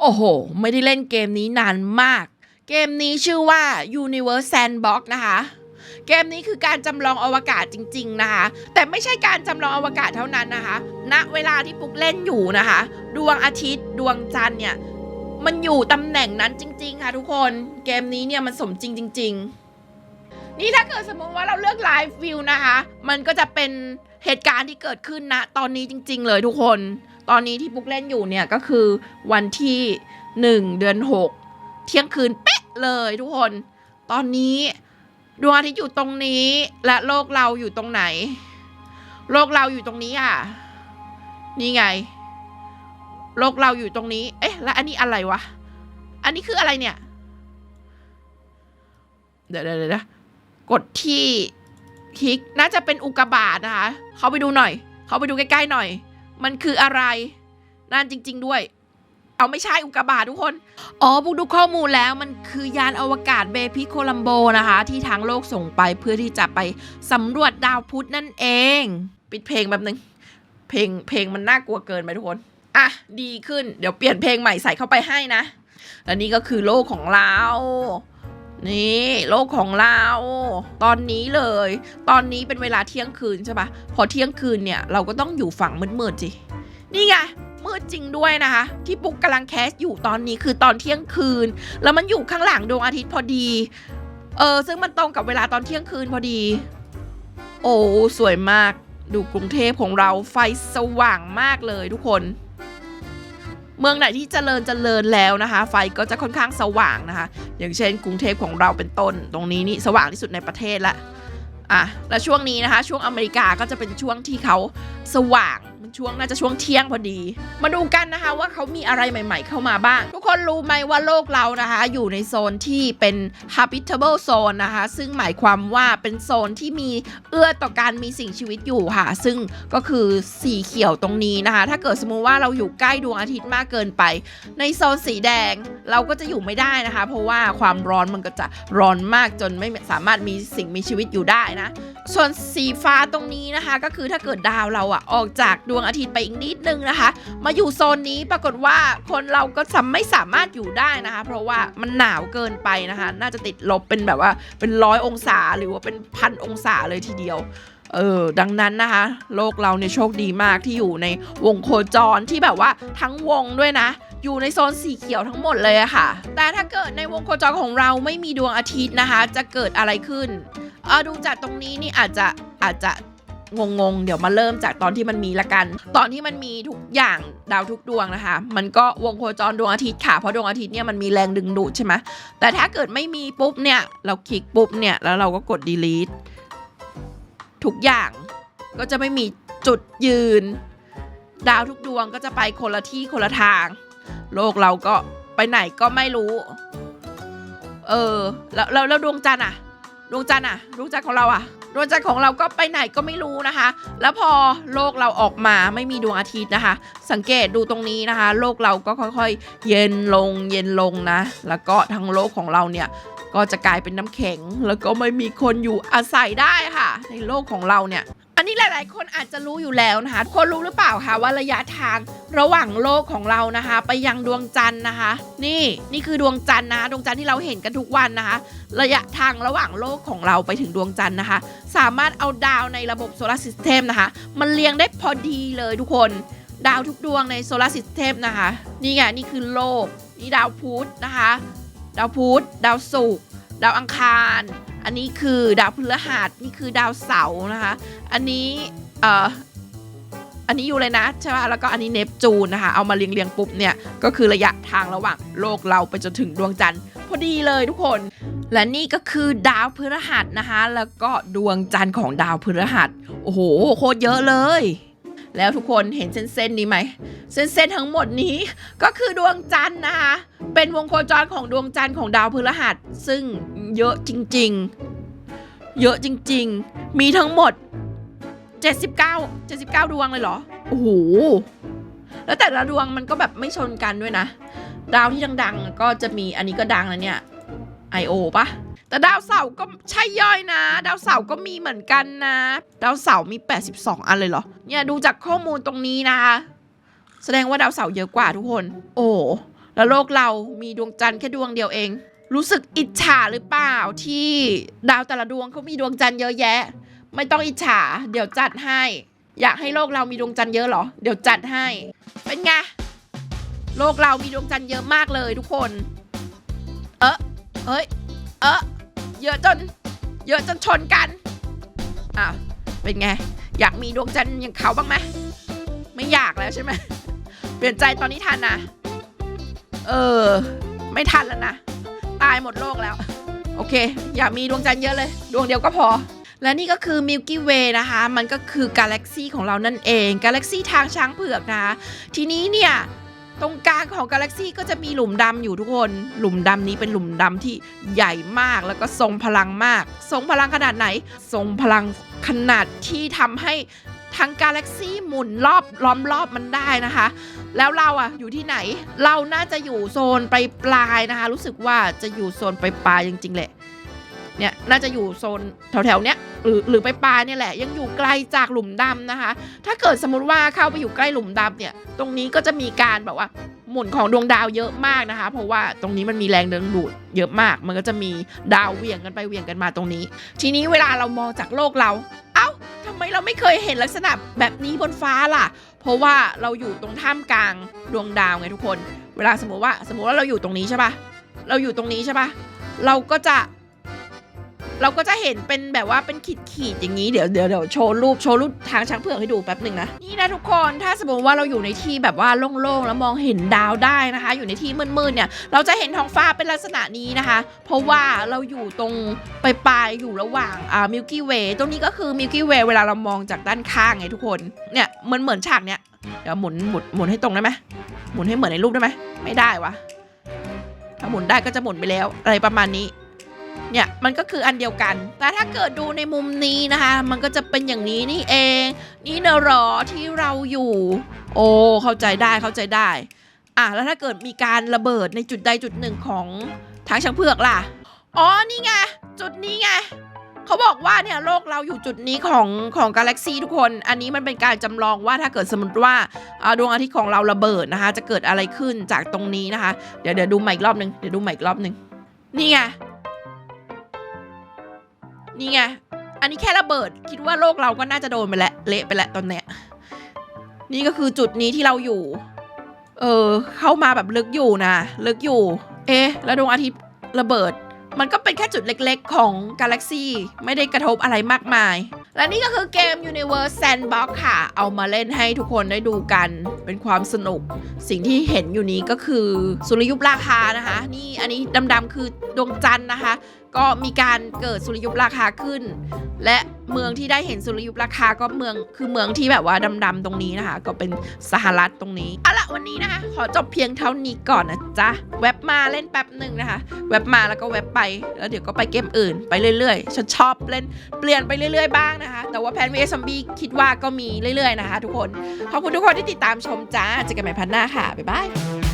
โอ้โห ไม่ได้เล่นเกมนี้นานมาก เกมนี้ชื่อว่า Universe Sandbox นะคะ เกมนี้คือการจำลองอวกาศจริง ๆ นะคะ แต่ไม่ใช่การจำลองอวกาศเท่านั้นนะคะ ณ เวลาที่ปุ๊กเล่นอยู่นะคะ ดวงอาทิตย์ ดวงจันทร์เนี่ย มันอยู่ตำแหน่งนั้นจริง ๆ ค่ะทุกคน เกมนี้เนี่ยมันสมจริงจริง ๆ นี่ถ้าเกิดสมมติว่าเราเลือกไลฟ์วิวนะคะ มันก็จะเป็นเหตุการณ์ที่เกิดขึ้นนะตอนนี้จริง ๆ เลยทุกคน ตอนนี้ที่ปุ๊กเล่นอยู่เนี่ยก็คือวันที่ 1 เดือน 6 เที่ยงคืนเป๊ะเลยทุกคน ตอนนี้ดวงอาทิตย์อยู่ตรงนี้ และโลกเราอยู่ตรงไหน โลกเราอยู่ตรงนี้อะ นี่ไง โลกเราอยู่ตรงนี้ เอ๊ะ แล้วอันนี้อะไรวะ อันนี้คืออะไรเนี่ย เดี๋ยวเดี๋ยวเดี๋ยวกดที่คลิกน่าจะเป็นอุกกาบาตนะคะ เขาไปดูหน่อย เขาไปดูใกล้ๆหน่อย มันคืออะไร นั่นจริง ๆ ด้วย เอาไม่ใช่อุกกาบาตทุกคน อ๋อพวกดูข้อมูลแล้วมันคือยานอวกาศเบพิโคลัมโบนะคะ ที่ทางโลกส่งไปเพื่อที่จะไปสำรวจดาวพุธนั่นเอง ปิดเพลงแบบนึง เพลงเพลงมันน่ากลัวเกินไปทุกคน อะ ดีขึ้นเดี๋ยวเปลี่ยนเพลงใหม่ใส่เข้าไปให้นะและนี่ก็คือโลกของเรา นี่โลกของเรา ตอนนี้เลย ตอนนี้เป็นเวลาเที่ยงคืนใช่ปะพอเที่ยงคืนเนี่ยเราก็ต้องอยู่ฝั่งมืดๆสินี่ไงมืดจริงด้วยนะคะ ที่ปุ๊กกำลังแคสอยู่ตอนนี้คือตอนเที่ยงคืน แล้วมันอยู่ข้างหลังดวงอาทิตย์พอดีเออซึ่งมันตรงกับเวลาตอนเที่ยงคืนพอดี โอ้สวยมากดูกรุงเทพของเราไฟสว่างมากเลยทุกคน เมืองไหนที่เจริญเจริญแล้วนะคะ ไฟก็จะค่อนข้างสว่างนะคะ อย่างเช่น กรุงเทพของเราเป็นต้น ตรงนี้นี่สว่างที่สุดในประเทศละอะและช่วงนี้นะคะ ช่วงอเมริกาก็จะเป็นช่วงที่เขาสว่างมันช่วงน่าจะช่วงเที่ยงพอดี มาดูกันนะคะว่าเขามีอะไรใหม่ๆ เข้ามาบ้าง ทุกคนรู้ไหมว่าโลกเรานะคะ อยู่ในโซนที่เป็น habitable zone นะคะ ซึ่งหมายความว่าเป็นโซนที่มีเอื้อต่อการมีสิ่งชีวิตอยู่ค่ะ ซึ่งก็คือสีเขียวตรงนี้นะคะ ถ้าเกิดสมมุติว่าเราอยู่ใกล้ดวงอาทิตย์มากเกินไป ในโซนสีแดงเราก็จะอยู่ไม่ได้นะคะ เพราะว่าความร้อนมันก็จะร้อนมากจนไม่สามารถมีสิ่งมีชีวิตอยู่ได้นะ ส่วนสีฟ้าตรงนี้นะคะ ก็คือถ้าเกิดดาวเราอะออกจากดวงอาทิตย์ไปอีกนิดนึงนะคะ มาอยู่โซนนี้ปรากฏว่าคนเราก็จะไม่สามารถอยู่ได้นะคะ เพราะว่ามันหนาวเกินไปนะคะ น่าจะติดลบเป็นแบบว่าเป็นร้อยองศาหรือว่าเป็นพันองศาเลยทีเดียวเออดังนั้นนะคะ โลกเราเนี่ยโชคดีมากที่อยู่ในวงโคจรที่แบบว่าทั้งวงด้วยนะ อยู่ในโซนสีเขียวทั้งหมดเลยอะค่ะ แต่ถ้าเกิดในวงโคจรของเราไม่มีดวงอาทิตย์นะคะ จะเกิดอะไรขึ้นเออดูจากตรงนี้นี่อาจจะอาจจะ งงๆ เดี๋ยวมาเริ่มจากตอนที่มันมีละกัน ตอนที่มันมีทุกอย่างดาวทุกดวงนะคะ มันก็วงโคจรดวงอาทิตย์ค่ะ เพราะดวงอาทิตย์เนี่ยมันมีแรงดึงดูดใช่ไหมแต่ถ้าเกิดไม่มีปุ๊บเนี่ยเราคลิกปุ๊บเนี่ยแล้วเราก็กด delete ทุกอย่างก็จะไม่มีจุดยืน ดาวทุกดวงก็จะไปคนละที่คนละทาง โลกเราก็ไปไหนก็ไม่รู้ เออ แล้วแล้วดวงจันทร์อะดวงจันทร์อะดวงจันทร์ของเราอะ วงจันทร์ของเราก็ไปไหนก็ไม่รู้นะคะ แล้วพอโลกเราออกมาไม่มีดวงอาทิตย์นะคะ สังเกตดูตรงนี้นะคะ โลกเราก็ค่อยๆ เย็นลงเย็นลงนะ แล้วก็ทั้งโลกของเราเนี่ยก็จะกลายเป็นน้ำแข็ง แล้วก็ไม่มีคนอยู่อาศัยได้ค่ะ ในโลกของเราเนี่ย นี้หลาย ๆ คนอาจจะรู้อยู่แล้วนะคะคนรู้หรือเปล่าคะว่าระยะทางระหว่างโลกของเรานะคะ ไปยังดวงจันทร์นะคะ นี่นี่คือดวงจันทร์นะคะดวงจันทร์ที่เราเห็นกันทุกวันนะคะ ระยะทางระหว่างโลกของเราไปถึงดวงจันทร์นะคะ สามารถเอาดาวในระบบโซลาร์ซิสเต็มนะคะมันเรียงได้พอดีเลยทุกคนดาวทุกดวงในโซลาร์ซิสเต็มนะคะ นี่ไงนี่คือโลกนี่ดาวพุธนะคะ ดาวพุธดาวศุกร์ดาวอังคาร อันนี้คือดาวพฤหัสนี่คือดาวเสาร์นะคะ อันนี้เอ่ออันนี้อยู่เรนัสใช่ไหมแล้วก็อันนี้เนปจูนนะคะ เอามาเรียงเรียงๆปุ๊บเนี่ย ก็คือระยะทางระหว่างโลกเราไปจนถึงดวงจันทร์พอดีเลยทุกคน และนี่ก็คือดาวพฤหัสนะคะ แล้วก็ดวงจันทร์ของดาวพฤหัส โอ้โห โคตรเยอะเลย แล้วทุกคนเห็นเส้นๆนี้ไหม เส้นๆทั้งหมดนี้ก็คือดวงจันทร์นะคะ เป็นวงโคจรของดวงจันทร์ของดาวพฤหัส ซึ่งเยอะจริงๆ เยอะจริงๆ มีทั้งหมด 79 79 ดวงเลยเหรอ โอ้โห แล้วแต่ละดวงมันก็แบบไม่ชนกันด้วยนะ ดาวที่ดังๆ ก็จะมีอันนี้ก็ดังนะเนี่ย I.O. ปะ แต่ดาวเสาร์ก็ใช่ย่อยนะ ดาวเสาร์ก็มีเหมือนกันนะ ดาวเสาร์มี 82 อันเลยเหรอ เนี่ยดูจากข้อมูลตรงนี้นะคะ แสดงว่าดาวเสาร์เยอะกว่าทุกคน โอ้แล้วโลกเรามีดวงจันทร์แค่ดวงเดียวเอง รู้สึกอิจฉาหรือเปล่าที่ดาวแต่ละดวงเขามีดวงจันทร์เยอะแยะ ไม่ต้องอิจฉา เดี๋ยวจัดให้ อยากให้โลกเรามีดวงจันทร์เยอะเหรอ เดี๋ยวจัดให้ เป็นไง โลกเรามีดวงจันทร์เยอะมากเลยทุกคน เออเฮ้ย เออ เยอะจน เยอะจนชนกันอะเป็นไง อยากมีดวงจันทร์อย่างเขาบ้างไหมไม่อยากแล้วใช่ไหม เปลี่ยนใจตอนนี้ทันนะ เออ ไม่ทันแล้วนะ ตายหมดโลกแล้ว โอเค อยากมีดวงจันทร์เยอะเลย ดวงเดียวก็พอและนี่ก็คือ Milky Way นะคะ มันก็คือกาแล็กซีของเรานั่นเอง กาแล็กซีทางช้างเผือกนะคะ ทีนี้เนี่ย ตรงกลางของกาแล็กซีก็จะมีหลุมดำอยู่ทุกคน หลุมดำนี้เป็นหลุมดำที่ใหญ่มากแล้วก็ทรงพลังมาก ทรงพลังขนาดไหน ทรงพลังขนาดที่ทำให้ทั้งกาแล็กซีหมุนรอบล้อมรอบมันได้นะคะ แล้วเราอะอยู่ที่ไหน เราน่าจะอยู่โซนไปปลายนะคะ รู้สึกว่าจะอยู่โซนไปปลายจริงๆแหละ เนี่ยน่าจะอยู่โซนแถวๆเนี้ยหรือหรือไปปลายเนี่ยแหละ ยังอยู่ไกลจากหลุมดำนะคะ ถ้าเกิดสมมติว่าเข้าไปอยู่ใกล้หลุมดำเนี่ย ตรงนี้ก็จะมีการแบบว่า หมุนของดวงดาวเยอะมากนะคะ เพราะว่าตรงนี้มันมีแรงดึงดูดเยอะมาก มันก็จะมีดาวเหวี่ยงกันไปเหวี่ยงกันมาตรงนี้ ทีนี้เวลาเรามองจากโลกเรา เอ้าทำไมเราไม่เคยเห็นลักษณะแบบนี้บนฟ้าล่ะ เพราะว่าเราอยู่ตรงท่ามกลางดวงดาวไงทุกคน เวลาสมมติว่าสมมติว่าเราอยู่ตรงนี้ใช่ปะเราอยู่ตรงนี้ใช่ปะเราก็จะ เราก็จะเห็นเป็นแบบว่าเป็นขีดขีดๆอย่างนี้เดี๋ยวเดี๋ยวเดี๋ยวโชว์รูปโชว์รูปทางช้างเผือกให้ดูแป๊บหนึ่งนะนี่นะทุกคนถ้าสมมติว่าเราอยู่ในที่แบบว่าโล่งๆแล้วมองเห็นดาวได้นะคะ อยู่ในที่มืดๆเนี่ยเราจะเห็นท้องฟ้าเป็นลักษณะนี้นะคะ เพราะว่าเราอยู่ตรงปลายๆอยู่ระหว่างอ่ามิลกี้เวย์ตรงนี้ก็คือมิลกี้เวย์เวลาเรามองจากด้านข้างไงทุกคนเนี่ยเหมือนเหมือนฉากเนี้ยเดี๋ยวหมุนหมุนหมุนให้ตรงได้ไหมหมุนให้เหมือนในรูปได้ไหมไม่ได้วะถ้าหมุนได้ก็จะหมุนไปแล้วอะไรประมาณนี้ เนี่ยมันก็คืออันเดียวกัน แต่ถ้าเกิดดูในมุมนี้นะคะ มันก็จะเป็นอย่างนี้นี่เอง นี่เนอะหรอที่เราอยู่ โอ้ เข้าใจได้เข้าใจได้ อะแล้วถ้าเกิดมีการระเบิดในจุดใดจุดหนึ่งของทางช้างเผือกล่ะ อ๋อ นี่ไง จุดนี้ไง เขาบอกว่าเนี่ยโลกเราอยู่จุดนี้ของของกาแล็กซีทุกคน อันนี้มันเป็นการจำลองว่าถ้าเกิดสมมติว่าอ่าดวงอาทิตย์ของเราระเบิดนะคะ จะเกิดอะไรขึ้นจากตรงนี้นะคะ เดี๋ยวเดี๋ยวดูใหม่อีกรอบหนึ่งเดี๋ยวดูใหม่อีกรอบหนึ่งนี่ไง นี่ไง อันนี้แค่ระเบิด คิดว่าโลกเราก็น่าจะโดนไปแล้วเละไปแล้วตอนเนี้ย นี่ก็คือจุดนี้ที่เราอยู่ เออ เข้ามาแบบลึกอยู่นะ ลึกอยู่ เอ๊ะ แล้วดวงอาทิตย์ระเบิด มันก็เป็นแค่จุดเล็กๆ ของกาแล็กซีไม่ได้กระทบอะไรมากมาย และนี่ก็คือเกม Universe Sandbox ค่ะ เอามาเล่นให้ทุกคนได้ดูกัน เป็นความสนุก สิ่งที่เห็นอยู่นี้ก็คือสุริยุปราคานะคะ นี่อันนี้ดำๆคือดวงจันทร์นะคะก็มีการเกิดสุริยุปราคาขึ้น และเมืองที่ได้เห็นสุริยุปราคาก็เมืองคือเมืองที่แบบว่าดำๆตรงนี้นะคะ ก็เป็นสหรัฐตรงนี้เอาละวันนี้นะคะขอจบเพียงเท่านี้ก่อนนะจ๊ะแว็บมาเล่นแป๊บหนึ่งนะคะ แว็บมาแล้วก็แว็บไป แล้วเดี๋ยวก็ไปเกมอื่นไปเรื่อยๆฉันชอบเล่นเปลี่ยนไปเรื่อยๆบ้างนะคะ แต่ว่าแพนวีซอมบี้คิดว่าก็มีเรื่อยๆนะคะ ทุกคนขอบคุณทุกคนที่ติดตามชมจ้าเจอกันใหม่พันหน้าค่ะบ๊ายบาย